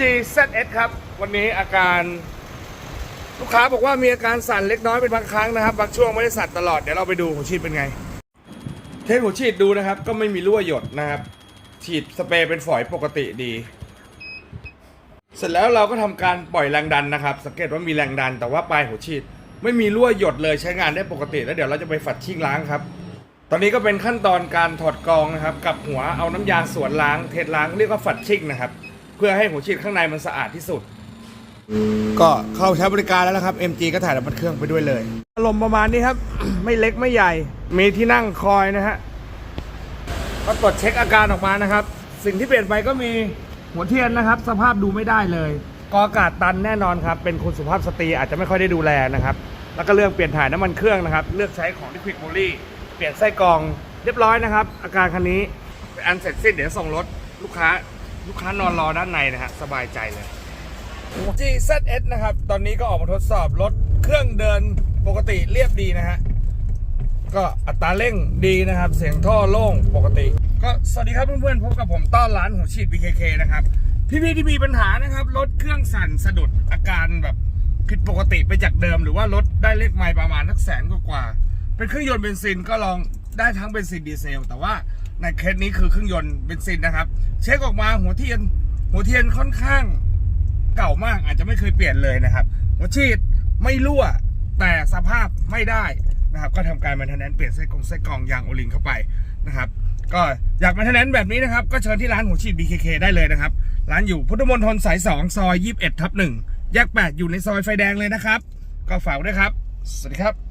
GZS ครับ วันนี้อาการลูกค้าบอกว่ามีอาการสั่นเล็กน้อยเป็นบางครั้งนะครับบางช่วงไม่ได้สั่นตลอดเดี๋ยวเราไปดูหัวฉีดเป็นไง เทสหัวฉีดดูนะครับ ก็ไม่มีรั่วหยดนะครับ ฉีดสเปรย์เป็นฝอยปกติดี เสร็จแล้วเราก็ทำการปล่อยแรงดันนะครับ สังเกตว่ามีแรงดัน แต่ว่าปลายหัวฉีด ไม่มีรั่วหยดเลยใช้งานได้ปกติ แล้วเดี๋ยวเราจะไปฝัดชิ่งล้างครับ ตอนนี้ก็เป็นขั้นตอนการถอดกองนะครับ กับหัวเอาน้ำยาสวนล้าง เทล้างเรียกว่าฝัดชิ่งนะครับ เพื่อให้หัวฉีดข้างในมันสะอาดที่สุด ก็เข้าใช้บริการแล้วนะครับ MG ก็ถ่ายน้ำมันเครื่องไปด้วยเลยอารมณ์ประมาณนี้ครับ ไม่เล็กไม่ใหญ่ มีที่นั่งคอยนะฮะก็ตรวจเช็คอาการออกมานะครับ สิ่งที่เปลี่ยนไปก็มีหัวเทียนนะครับ สภาพดูไม่ได้เลยกออากาศตันแน่นอนครับ เป็นคุณสุภาพสตรีอาจจะไม่ค่อยได้ดูแลนะครับ แล้วก็เรื่องเปลี่ยนถ่ายน้ำมันเครื่องนะครับ เลือกใช้ของที่ควิกโมลี่เปลี่ยนไส้กรองเรียบร้อยนะครับ อาการคันนี้อันเสร็จสิ้นเดี๋ยวส่งรถลูกค้า ลูกค้านอนรอด้านในนะฮะสบายใจเลย GZS นะครับ ตอนนี้ก็ออกมาทดสอบรถเครื่องเดินปกติเรียบดีนะฮะ ก็อัตราเร่งดีนะครับ เสียงท่อโล่งปกติ ก็สวัสดีครับเพื่อนๆ พบกับผมต้อนร้านหัวฉีด BKK นะครับ พี่ๆที่มีปัญหานะครับ รถเครื่องสั่นสะดุดอาการแบบผิดปกติไปจากเดิม หรือว่ารถได้เลขไมล์ประมาณนักแสนกว่าๆเป็นเครื่องยนต์เบนซินก็ลองได้ทั้งเบนซินดีเซล แต่ว่า ในเคสนี้คือเครื่องยนต์เบนซินนะครับ เช็คออกมาหัวเทียน หัวเทียนค่อนข้างเก่ามากอาจจะไม่เคยเปลี่ยนเลยนะครับ หัวฉีดไม่รั่วแต่สภาพไม่ได้นะครับ ก็ทำการมาทนแนนเปลี่ยนไส้กรงไส้กรองยางโอลิงเข้าไปนะครับ ก็อยากมาทนแนนแบบนี้นะครับ ก็เชิญที่ร้านหัวฉีด BKK ได้เลยนะครับ ร้านอยู่พุทธมณฑลสาย2ซอย21ทับ1แยก8อยู่ในซอยไฟแดงเลยนะครับ ก็ฝากด้วยครับ สวัสดีครับ